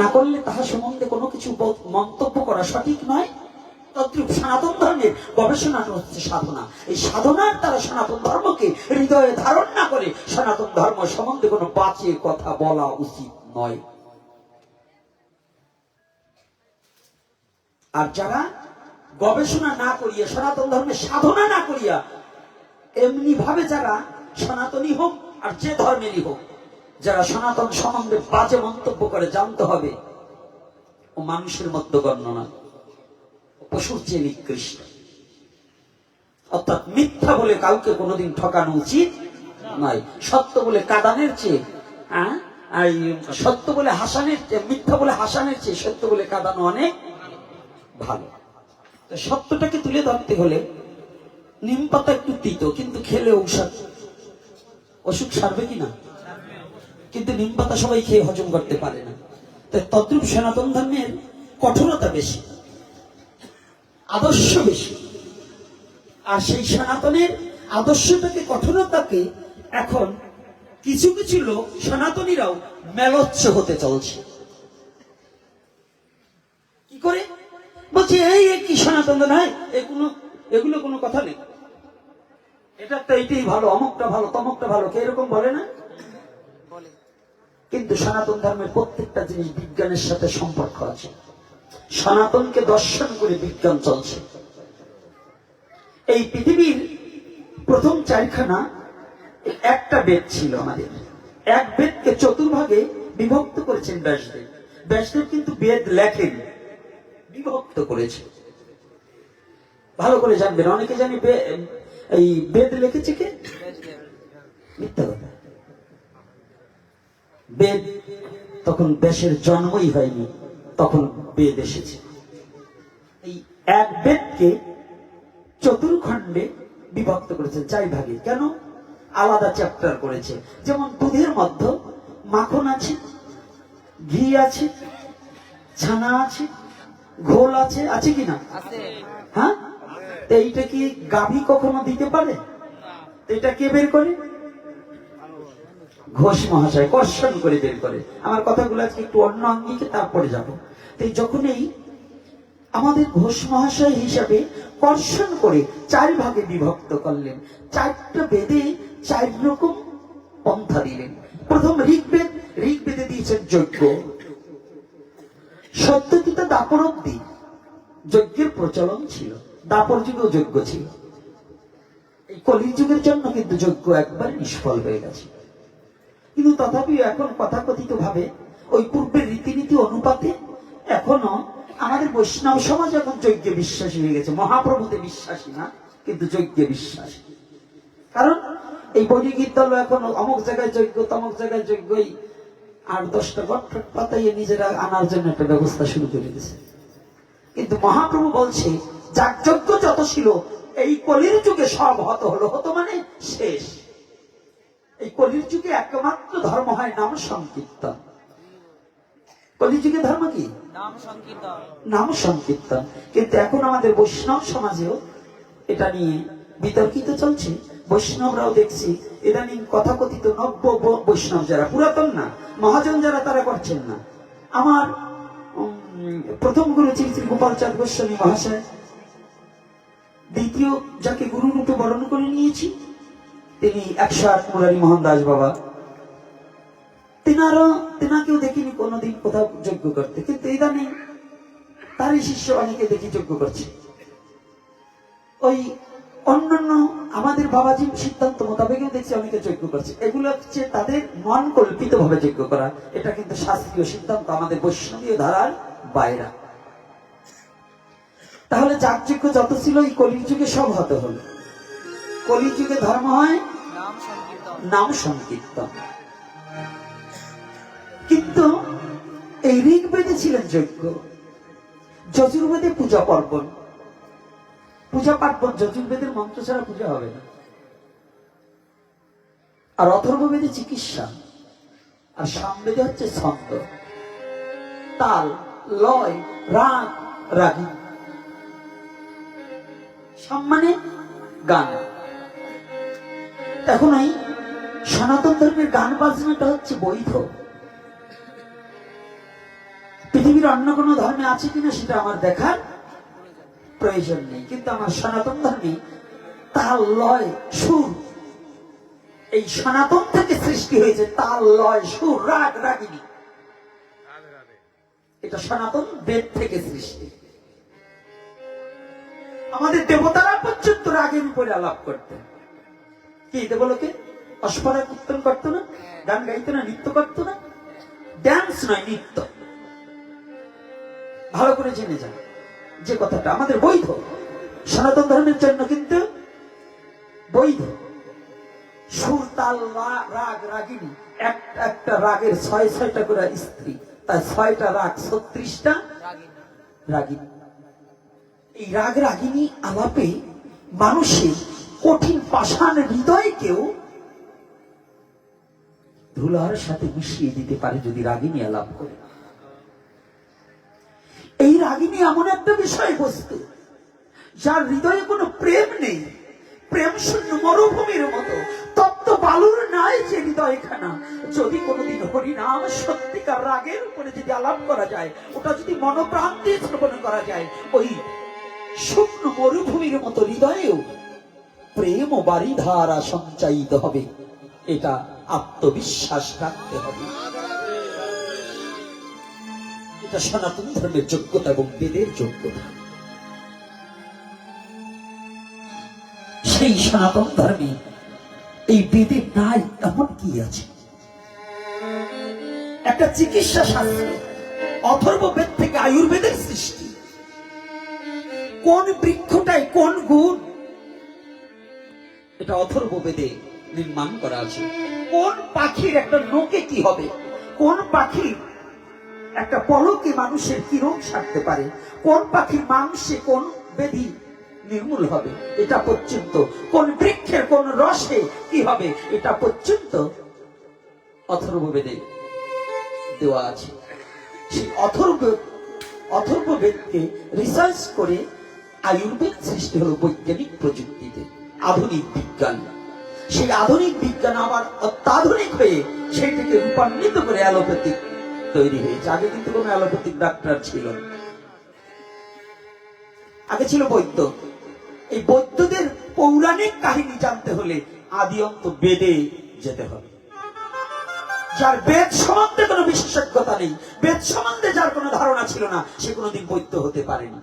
না করলে তাহা সম্বন্ধে কোনো কিছু মন্তব্য করা সঠিক নয়। তদ্রূপ সনাতন ধর্মের গবেষণা হচ্ছে সাধনা। এই সাধনার দ্বারা সনাতন ধর্মকে হৃদয়ে ধারণ না করে সনাতন ধর্ম সম্বন্ধে কোনো বাজে কথা বলা উচিত নয়। আর যারা গবেষণা না করিয়া, সনাতন ধর্মের সাধনা না করিয়া এমনি ভাবে যারা সনাতনী হোক আর যে ধর্মেরই হোক যারা সনাতন সম্বন্ধে বাজে মন্তব্য করে জানতে হবে, ও মানুষের মধ্যে গণ্য না ও পশুর চেয়ে নিকৃষ্ট। অর্থাৎ মিথ্যা বলে কাউকে কোনোদিন ঠকানো উচিত নয়। সত্য বলে কাদানের চেয়ে হ্যাঁ? সত্য বলে হাসানের চেয়ে- মিথ্যা বলে হাসানের চেয়ে সত্য বলে কাদানো অনেক ভালো। সত্যটাকে তুলে ধরতে হলে নিম পাতা একটু তিতো, কিন্তু খেলে ঔষধ। অসুখ সারবে কিনা কিন্তু নিম পাতা সবাই খেয়ে হজম করতে পারে না। তাই তদ্রুপ সনাতন ধর্মের কঠোরতা বেশি, আদর্শ বেশি। আর সেই সনাতনের আদর্শটাকে, কঠোরতাকে এখন কিছু কিছু লোক, সনাতনীরাও মেলচ্ছ হতে চলছে। কি করে? বলছে, এই কি সনাতন নয় এগুলো এগুলো কোনো কথা নেই। এটা তো এইটাই ভালো, অমুকটা ভালো, তমুকটা ভালো, কে এরকম বলে না? কিন্তু সনাতন ধর্মের প্রত্যেকটা জিনিস বিজ্ঞানের সাথে সম্পর্ক আছে। সনাতনকে দর্শন করে বিজ্ঞান চলছে। এই পৃথিবীর প্রথম চারখানা একটা বেদ ছিল আমাদের। এক বেদকে চতুর্ভাগে বিভক্ত করেছেন ব্যাসদেব। ব্যাসদেব কিন্তু বেদ লেখেন বিভক্ত করেছে। ভালো করে জানবেন অনেকে জানি এই বেদ লিখেছে কে? মিথ্যা বেদ তখন ব্যাসের জন্মই হয়নি তখন বেদ এসেছে। এই এক বেদকে চতুর্খণ্ডে বিভক্ত করেছে চাই ভাগে। কেন? আলাদা চ্যাপ্টার করেছে। যেমন দুধের মধ্যে মাখন আছে ঘি আছে ছানা আছে ঘোল আছে আছে কিনা হ্যাঁ? এইটা কি গাভী কখনো দিতে পারে? তো এটা কে বের করে? ঘোষ মহাশয় কর্ষণ করে বের করে। আমার কথাগুলো আজকে একটু অন্য আঙ্গিকে তারপরে যাব। তো এই যখন এই আমাদের ঘোষ মহাশয় হিসাবে কর্ষণ করে চার ভাগে বিভক্ত করলেন, চারটা বেদে চার রকম পন্থা দিলেন। প্রথম ঋগ্বেদ, ঋগ্বেদে দিয়েছেন যজ্ঞ। সত্যকিতা দাপর অব্দি যজ্ঞের প্রচলন ছিল। দাপর যুগেও যজ্ঞ ছিল। এই কলির যুগের জন্য কিন্তু যজ্ঞ একবার নিষ্ফল হয়ে গেছে। কিন্তু তথাপিও এখন কথাকথিত ভাবে ওই পূর্বের রীতিনীতি অনুপাতে এখনও আমাদের বৈষ্ণব সমাজ এখন যজ্ঞে বিশ্বাসী হয়ে গেছে। মহাপ্রভুতে বিশ্বাসী না, কিন্তু যজ্ঞে বিশ্বাসী। কারণ এই বৈদিক বিদ্যালয় এখন অমুক জায়গায় যজ্ঞ, তমক জায়গায় যজ্ঞই। আর দশটা গট পাতাইয়ে নিজেরা আনার জন্য একটা ব্যবস্থা শুরু করে দিয়েছে। কিন্তু মহাপ্রভু বলছে, যাগযজ্ঞ যত ছিল, এই কলির যুগে সব হত হলো। হতো মানে শেষ। এই কলির যুগে একমাত্র ধর্ম হয় নাম সংকীর্তন। কলিযুগে ধর্ম কি? নাম সংকীর্তন। কিন্তু এখন আমাদের বৈষ্ণব সমাজেও এটা নিয়ে বিতর্কিত চলছে। বৈষ্ণবরাও দেখছি ইদানিং কথাকথিত নব্য বৈষ্ণব যারা পুরাতন না মহাজন যারা তারা করছেন না। আমার উম, প্রথম গুরু শ্রী শ্রী গোপাল চাঁদ গোস্বামী মহাশয় দ্বিতীয় যাকে গুরু রূপে বরণ করে নিয়েছি তিনি একশো আট মুরারি মোহন দাস বাবা। তিনারও, তিনাকেও দেখিনি, কোনোদিন কোথাও যজ্ঞ করতে। কিন্তু ইদানিং তারই শিষ্য অনেকে দেখি যজ্ঞ করছে। ওই অন্যান্য আমাদের বাবাজির সিদ্ধান্ত মোতাবেকও দেখছি অনেকে যজ্ঞ করছে। এগুলো হচ্ছে তাদের মন কল্পিত ভাবে যজ্ঞ করা। এটা কিন্তু শাস্ত্রীয় সিদ্ধান্ত, আমাদের বৈষ্ণবীয় ধারার বাইরা। তাহলে যাগযজ্ঞ যত ছিল, এই কলিযুগে সব হতে হলো। কলিযুগে ধর্ম হয় নাম সংকীর্তন। কিন্তু এই ঋগ্বেদে ছিলেন যজ্ঞ। যজুর্বেদে পূজা পার্বণ। পূজা পার্বণ, যজুর্বেদের মন্ত্র ছাড়া পূজা হবে না। আর অথর্ববেদে চিকিৎসা। আর সামবেদে হচ্ছে ছন্দ। তাল, লয়, রাগ, রাগী। সম্মানে গান। এখন এই সনাতন ধর্মের গান বাজনাটা হচ্ছে বৈধ। পৃথিবীর অন্য কোনো ধর্মে আছে কিনা সেটা আমার দেখার প্রয়োজন নেই, কিন্তু আমার সনাতন ধর্মে তাল লয় সুর। এই সনাতন থেকে সৃষ্টি হয়েছে তাল লয় সুর, রাগ, রাগিনী। এটা সনাতন বেদ থেকে সৃষ্টি। আমাদের দেবতারা পর্যন্ত রাগের উপরে আলাপ করতেন। কি দেবলোকে অস্পরা কীর্তন করতো না? গান গাইতো না? নৃত্য করতো না? ড্যান্স নয় নৃত্য। ভালো করে জেনে যান যে কথাটা আমাদের বৈধ। সনাতন ধর্মের জন্য কিন্তু বৈধ। সুর তাল রাগ রাগিনী। এক- একটা রাগের ছয় ছয়টা করে স্ত্রী। তাই ছয়টা রাগ ছত্রিশটা রাগিনী। এই রাগ রাগিনী আলাপে মানুষের কঠিন পাষাণ হৃদয়কেও ধুলার সাথে মিশিয়ে দিতে পারে যদি রাগিনী আলাপ করে। এই রাগিনী এমন একটা বিষয়বস্তু যার হৃদয়ে কোনো প্রেম নেই, প্রেম শূন্য মরুভূমির মতো। তপ্ত বালুর নাই যে হৃদয়খানা। যদি কোনোদিন হরিনাম সত্যিকার রাগের উপরে যদি আলাপ করা যায়, ওটা যদি মনোপ্রাণ শ্রবণ করা যায়, ওই শুকনো মরুভূমির মতো হৃদয়েও প্রেম ও বাড়িধারা সঞ্চায়িত হবে। এটা আত্মবিশ্বাস রাখতে হবে। এটা সনাতন ধর্মের যোগ্যতা এবং বেদের যোগ্যতা। সেই সনাতন ধর্মে এই বেদে নাই, এমন কি আছে? একটা চিকিৎসা শাস্ত্র অথর্ব বেদ থেকে আয়ুর্বেদের সৃষ্টি। কোন বৃক্ষটায় কোন গুণ? এটা অথর্ব বেদে নির্মাণ করা আছে। কোন পাখির একটা নোকে কি হবে? কোন পাখির একটা পলকে মানুষের কি রোগ সারতে পারে? কোন পাখির মাংসে কোন ব্যাধি নির্মূল হবে? এটা পর্যন্ত। কোন বৃক্ষের কোন রসে কি হবে? এটা পর্যন্ত অথর্ব বেদে দেওয়া আছে। সেই অথর্ব অথর্ব বেদকে রিসার্চ করে আয়ুর্বেদ সৃষ্টি হলো বৈজ্ঞানিক প্রযুক্তিতে। আধুনিক বিজ্ঞান। সেই আধুনিক বিজ্ঞান আবার অত্যাধুনিক হয়ে সেইটাকে রূপান্বিত করে অ্যালোপ্যাথিক তৈরি হয়েছে। আগে কিন্তু কোনো অ্যালোপ্যাথিক ডাক্তার ছিল আগে ছিল বৈদ্য। এই বৈদ্যদের পৌরাণিক কাহিনী জানতে হলে আদি অন্ত বেদে যেতে হবে। যার বেদ সম্বন্ধে কোনো বিশেষজ্ঞতা নেই, বেদ সম্বন্ধে যার কোনো ধারণা ছিল না, সে কোনোদিন বৈদ্য হতে পারেনি।